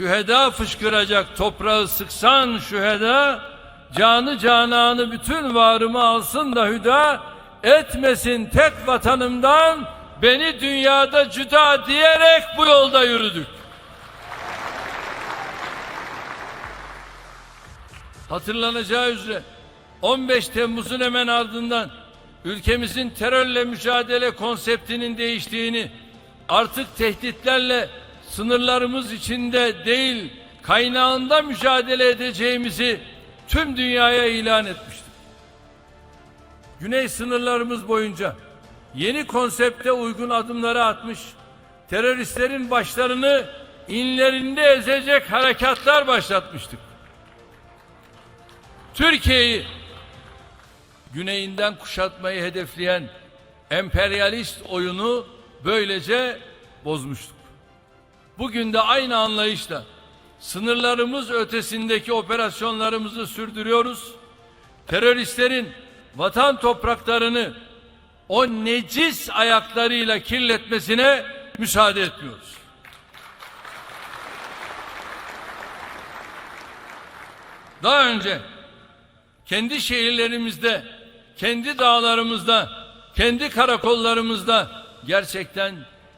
şüheda fışkıracak toprağı sıksan şüheda, canı cananı bütün varımı alsın da hüda, etmesin tek vatanımdan, beni dünyada cüda diyerek bu yolda yürüdük. Hatırlanacağı üzere 15 Temmuz'un hemen ardından ülkemizin terörle mücadele konseptinin değiştiğini, artık tehditlerle sınırlarımız içinde değil, kaynağında mücadele edeceğimizi tüm dünyaya ilan etmiştik. Güney sınırlarımız boyunca yeni konsepte uygun adımları atmış, teröristlerin başlarını inlerinde ezecek harekatlar başlatmıştık. Türkiye'yi güneyinden kuşatmayı hedefleyen emperyalist oyunu böylece bozmuştuk. Bugün de aynı anlayışla sınırlarımız ötesindeki operasyonlarımızı sürdürüyoruz. Teröristlerin vatan topraklarını o necis ayaklarıyla kirletmesine müsaade etmiyoruz. Daha önce kendi şehirlerimizde, kendi dağlarımızda, kendi karakollarımızda gerçekten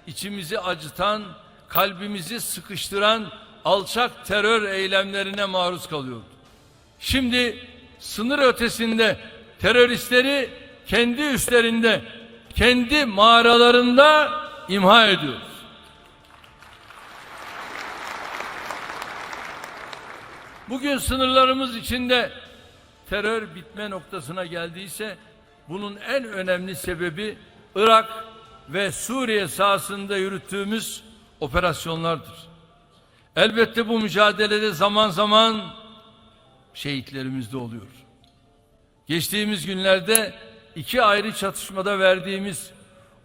içimizi acıtan, kalbimizi sıkıştıran alçak terör eylemlerine maruz kalıyordu. Şimdi sınır ötesinde teröristleri kendi üstlerinde, kendi mağaralarında imha ediyoruz. Bugün sınırlarımız içinde terör bitme noktasına geldiyse bunun en önemli sebebi Irak ve Suriye sahasında yürüttüğümüz operasyonlardır. Elbette bu mücadelede zaman zaman şehitlerimiz de oluyor. Geçtiğimiz günlerde iki ayrı çatışmada verdiğimiz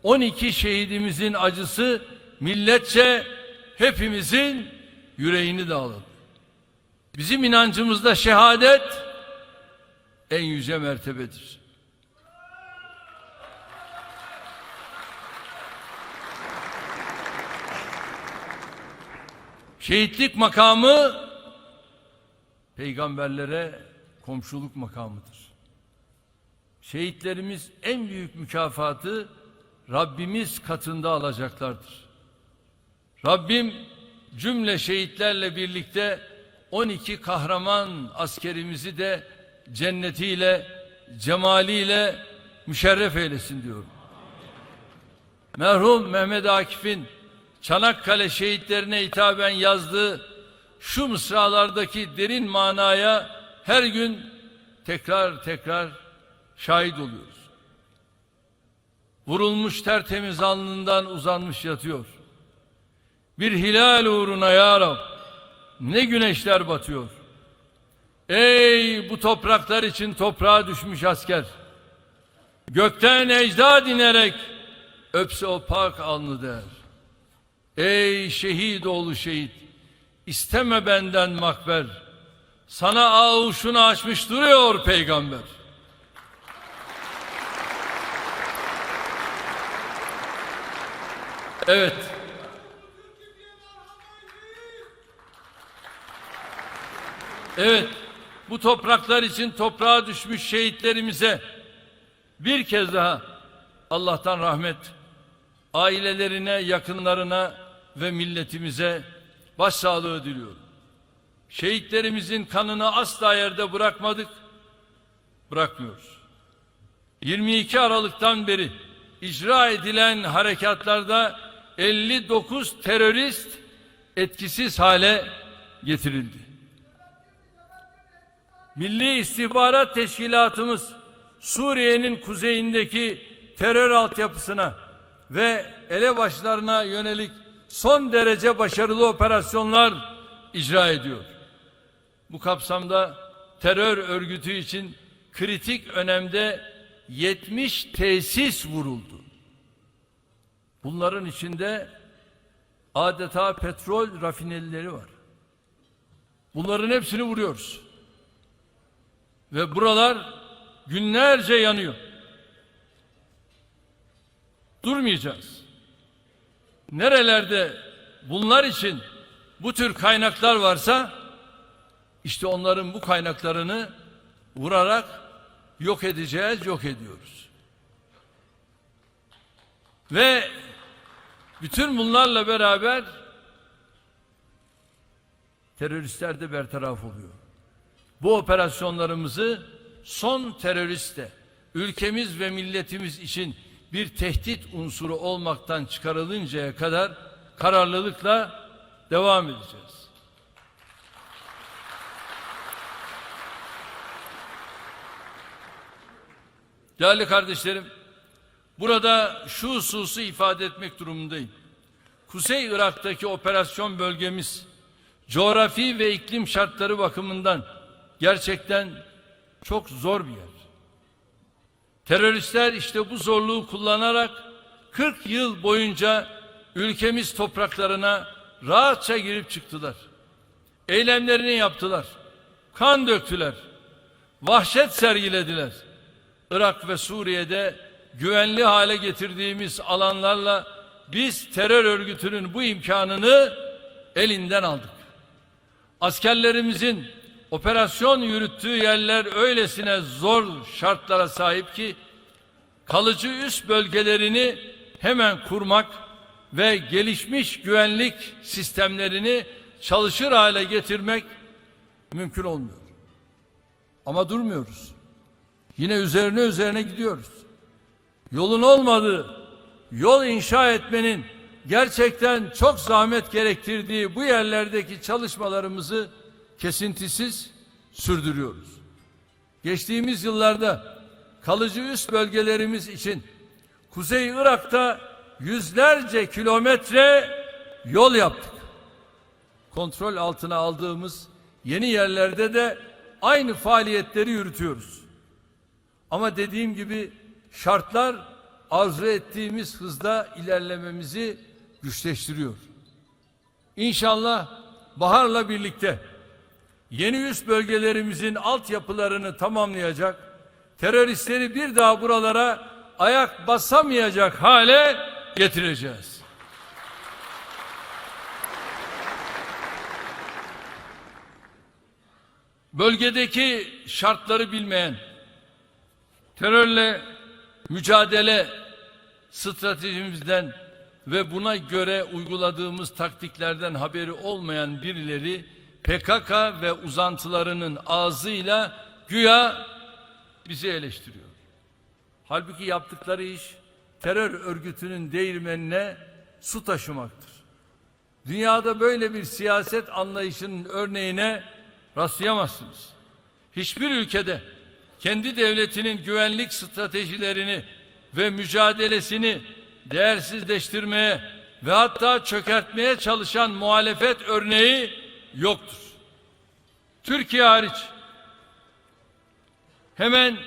12 şehidimizin acısı milletçe hepimizin yüreğini dağladı. Bizim inancımızda şehadet en yüce mertebedir. Şehitlik makamı peygamberlere komşuluk makamıdır. Şehitlerimiz en büyük mükafatı Rabbimiz katında alacaklardır. Rabbim cümle şehitlerle birlikte 12 kahraman askerimizi de cennetiyle, cemaliyle müşerref eylesin diyorum. Merhum Mehmet Akif'in Çanakkale şehitlerine hitaben yazdığı şu mısralardaki derin manaya her gün tekrar tekrar şahit oluyoruz. Vurulmuş tertemiz alnından uzanmış yatıyor. Bir hilal uğruna ya Rab ne güneşler batıyor. Ey bu topraklar için toprağa düşmüş asker. Gökten ecdad inerek öpse o pak alnı der. Ey şehit oğlu şehit isteme benden makber. Sana ağuşunu açmış duruyor peygamber. Evet. Evet. Bu topraklar için toprağa düşmüş şehitlerimize bir kez daha Allah'tan rahmet, ailelerine, yakınlarına ve milletimize başsağlığı diliyorum. Şehitlerimizin kanını asla yerde bırakmadık, bırakmıyoruz. 22 Aralık'tan beri icra edilen harekatlarda 59 terörist etkisiz hale getirildi. Milli İstihbarat Teşkilatımız Suriye'nin kuzeyindeki terör altyapısına ve elebaşlarına yönelik son derece başarılı operasyonlar icra ediyor. Bu kapsamda terör örgütü için kritik önemde 70 tesis vuruldu. Bunların içinde adeta petrol rafinerileri var. Bunların hepsini vuruyoruz. Ve buralar günlerce yanıyor. Durmayacağız. Nerelerde bunlar için bu tür kaynaklar varsa işte onların bu kaynaklarını vurarak yok edeceğiz, yok ediyoruz. Ve bütün bunlarla beraber teröristler de bertaraf oluyor. Bu operasyonlarımızı son teröriste ülkemiz ve milletimiz için bir tehdit unsuru olmaktan çıkarılıncaya kadar kararlılıkla devam edeceğiz. Değerli kardeşlerim, burada şu hususu ifade etmek durumundayım. Kuzey Irak'taki operasyon bölgemiz coğrafi ve iklim şartları bakımından gerçekten çok zor bir yer. Teröristler işte bu zorluğu kullanarak 40 yıl boyunca ülkemiz topraklarına rahatça girip çıktılar. Eylemlerini yaptılar. Kan döktüler. Vahşet sergilediler. Irak ve Suriye'de güvenli hale getirdiğimiz alanlarla biz terör örgütünün bu imkanını elinden aldık. Askerlerimizin operasyon yürüttüğü yerler öylesine zor şartlara sahip ki kalıcı üst bölgelerini hemen kurmak ve gelişmiş güvenlik sistemlerini çalışır hale getirmek mümkün olmuyor. Ama durmuyoruz. Yine üzerine üzerine gidiyoruz. Yolun olmadığı, yol inşa etmenin gerçekten çok zahmet gerektirdiği bu yerlerdeki çalışmalarımızı kesintisiz sürdürüyoruz. Geçtiğimiz yıllarda kalıcı üst bölgelerimiz için Kuzey Irak'ta yüzlerce kilometre yol yaptık. Kontrol altına aldığımız yeni yerlerde de aynı faaliyetleri yürütüyoruz. Ama dediğim gibi şartlar arzu ettiğimiz hızda ilerlememizi güçleştiriyor. İnşallah baharla birlikte yeni üst bölgelerimizin altyapılarını tamamlayacak, teröristleri bir daha buralara ayak basamayacak hale getireceğiz. Bölgedeki şartları bilmeyen, terörle mücadele stratejimizden ve buna göre uyguladığımız taktiklerden haberi olmayan birileri PKK ve uzantılarının ağzıyla güya bizi eleştiriyor. Halbuki yaptıkları iş terör örgütünün değirmenine su taşımaktır. Dünyada böyle bir siyaset anlayışının örneğine rastlayamazsınız. Hiçbir ülkede kendi devletinin güvenlik stratejilerini ve mücadelesini değersizleştirmeye ve hatta çökertmeye çalışan muhalefet örneği yoktur. Türkiye hariç hemen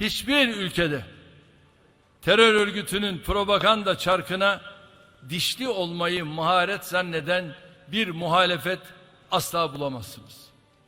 hiçbir ülkede terör örgütünün propaganda çarkına dişli olmayı maharet zanneden bir muhalefet asla bulamazsınız.